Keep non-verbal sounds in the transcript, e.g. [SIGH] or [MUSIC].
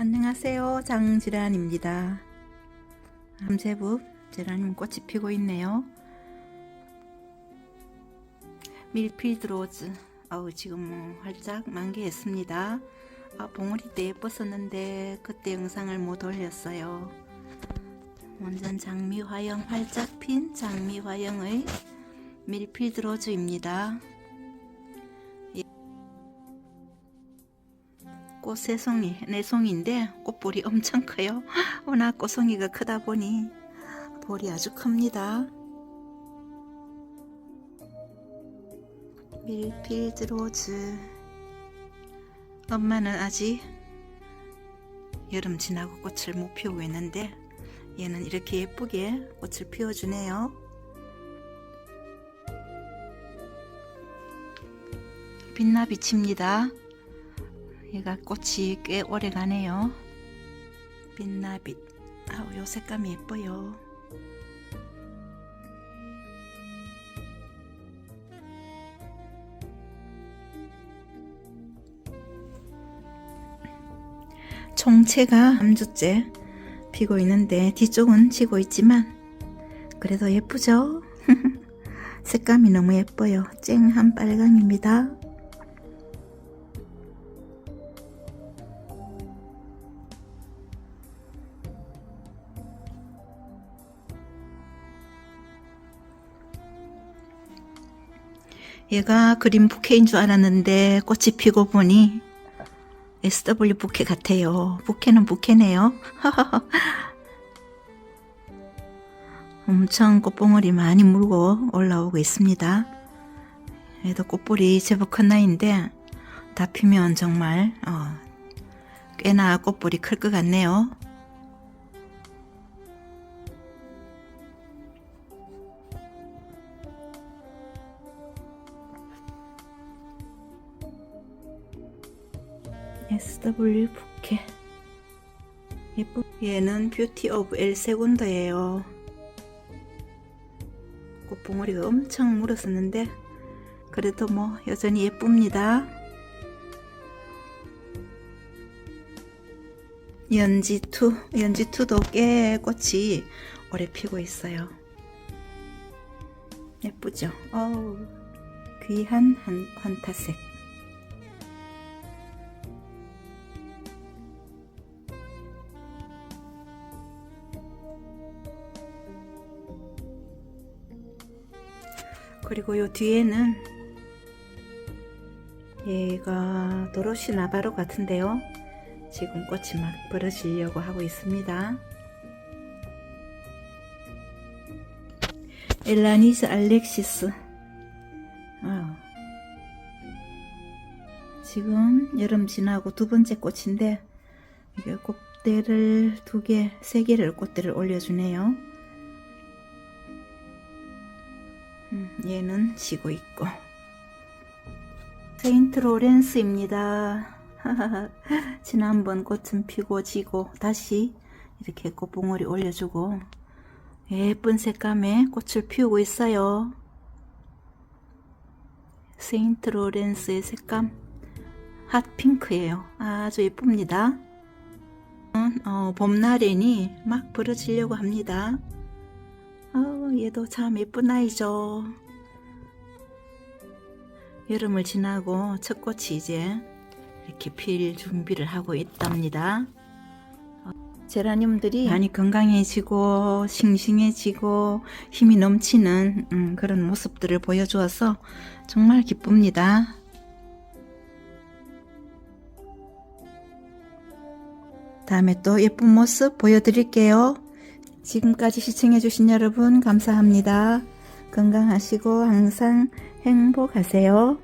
안녕하세요. 장지란입니다. 함제부 제라늄 꽃이 피고 있네요. 밀필드 로즈 아우 지금 뭐 활짝 만개했습니다. 아, 봉우리 때 예뻤었는데 그때 영상을 못 올렸어요. 완전 장미화영 활짝 핀 장미화영의 밀필드 로즈입니다. 꽃 세송이, 내송인데 꽃볼이 엄청 커요. 워낙 꽃송이가 크다 보니 볼이 아주 큽니다. 밀필드 로즈. 엄마는 아직 여름 지나고 꽃을 못 피우고 있는데 얘는 이렇게 예쁘게 꽃을 피워주네요. 빛나빛입니다. 얘가 꽃이 꽤 오래 가네요. 빛나빛. 아우, 요 색감이 예뻐요. 총채가 3주째 피고 있는데 뒤쪽은 지고 있지만 그래도 예쁘죠? [LAUGHS] 색감이 너무 예뻐요. 쨍한 빨강입니다. 얘가 그린 부케인 줄 알았는데 꽃이 피고 보니 SW 부케 같아요. 부케는 부케네요. [LAUGHS] 엄청 꽃봉오리 많이 물고 올라오고 있습니다. 얘도 꽃볼이 제법 큰 나이인데 다 피면 정말 어, 꽤나 꽃볼이 클 것 같네요. SW 부케 예쁘 얘는 뷰티 오브 엘 세군더예요. 꽃봉오리가 엄청 물었었는데 그래도 뭐 여전히 예쁩니다. 연지투 연지투도 꽤 꽃이 오래 피고 있어요. 예쁘죠? 어우 귀한 한, 환타색 그리고 요 뒤에는 얘가 도로시 나바로 같은데요. 지금 꽃이 막 벌어지려고 하고 있습니다. 엘라니스 알렉시스. 아유. 지금 여름 지나고 두 번째 꽃인데 이게 꽃대를 두 개, 세 개를 꽃대를 올려주네요. 음, 얘는 지고 있고 세인트 로렌스입니다. [LAUGHS] 지난번 꽃은 피고 지고 다시 이렇게 꽃봉오리 올려주고 예쁜 색감의 꽃을 피우고 있어요. 세인트 로렌스의 색감 핫핑크예요. 아주 예쁩니다. 어, 봄날에니 막 부러지려고 합니다. 어, 얘도 참 예쁜 아이죠. 여름을 지나고 첫 꽃이 이제 이렇게 필 준비를 하고 있답니다. 어, 제라늄들이 많이 건강해지고 싱싱해지고 힘이 넘치는 음, 그런 모습들을 보여주어서 정말 기쁩니다. 다음에 또 예쁜 모습 보여드릴게요. 지금까지 시청해주신 여러분 감사합니다. 건강하시고 항상 행복하세요.